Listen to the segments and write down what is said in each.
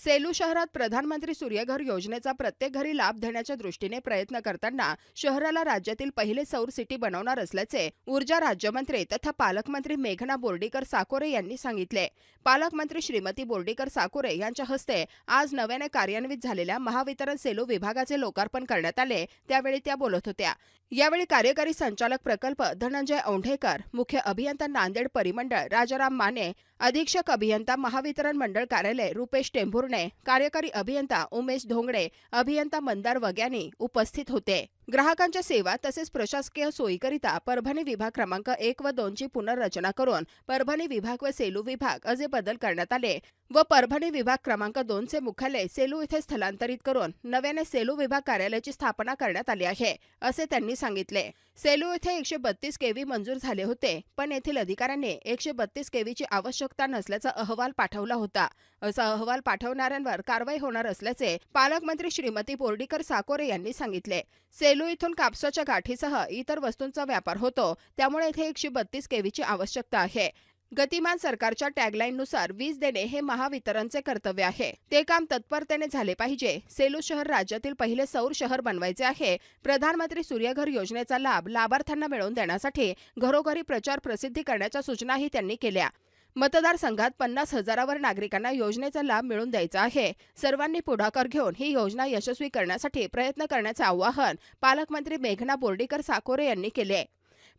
सेलू शहरात प्रधानमंत्री सूर्यघर योजनेचा प्रत्येक घरी लाभ देण्याच्या दृष्टीने प्रयत्न करताना शहराला राज्यातील पहिले सौर सिटी बनवणार असल्याचे ऊर्जा राज्यमंत्री तथा पालकमंत्री मेघना बोर्डीकर साकोरे यांनी सांगितले. पालकमंत्री श्रीमती बोर्डीकर साकोरे यांच्या हस्ते आज नव्याने कार्यान्वित झालेल्या महावितरण सेलू विभागाचे लोकार्पण करण्यात आले त्यावेळी त्या बोलत होत्या. यावेळी कार्यकारी संचालक प्रकल्प धनंजय औंढेकर मुख्य अभियंता नांदेड परिमंडळ राजाराम माने अधीक्षक अभियंता महावितरण मंडळ कार्यालय रुपेश टेंभुर्णे कार्यकारी अभियंता उमेश धोंगडे अभियंता मंदार वग्यानी उपस्थित होते. ग्राहकांच्या सेवा तसेच प्रशासकीय सोयीकरिता परभणी विभाग क्रमांक एक व दोनची पुनर्रचना करून परभणी विभाग व सेलू विभाग असे बदल करण्यात आले व परभणी विभाग क्रमांक दोनचे मुख्यालय सेलू इथे स्थलांतरित करून नव्याने सेलू विभाग कार्यालयाची स्थापना करण्यात आली आहे असे त्यांनी सांगितले. सेलू इथे एकशे बत्तीस केव्ही मंजूर झाले होते पण येथील अधिकाऱ्यांनी एकशे बत्तीस केव्हीची आवश्यकता नसल्याचा अहवाल पाठवला होता. असा अहवाल पाठवणाऱ्यांवर कारवाई होणार असल्याचे पालकमंत्री श्रीमती बोर्डीकर साकोरे यांनी सांगितले. सेलू सेलू इथून कापसाच्या गाठीसह इतर वस्तूंचा व्यापार होतो. त्यामुळे इथे एकशे बत्तीस केव्हीची आवश्यकता आहे. गतिमान सरकारच्या टॅगलाईननुसार वीज देणे हे महावितरणचे कर्तव्य आहे. ते काम तत्परतेने झाले पाहिजे. सेलू शहर राज्यातील पहिले सौर शहर बनवायचे आहे. प्रधानमंत्री सूर्यघर योजनेचा लाभ लाभार्थ्यांना मिळवून देण्यासाठी घरोघरी प्रचार प्रसिद्धी करण्याच्या सूचनाही त्यांनी केल्या. मतदारसंघात पन्नास हजारावर नागरिकांना योजनेचा लाभ मिळवून द्यायचा आहे. सर्वांनी पुढाकार घेऊन ही योजना यशस्वी करण्यासाठी प्रयत्न करण्याचे आवाहन पालकमंत्री मेघना बोर्डीकर साकोरे यांनी केले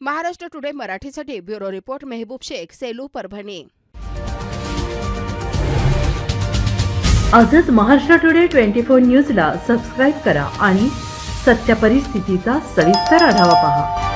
महाराष्ट्र टुडे मराठीसाठी ब्युरो रिपोर्ट मेहबूब शेख सेलू परभणी. आजच महाराष्ट्र टुडे ट्वेंटी फोर न्यूजला सबस्क्राईब करा आणि सत्य परिस्थितीचा सविस्तर आढावा पहा.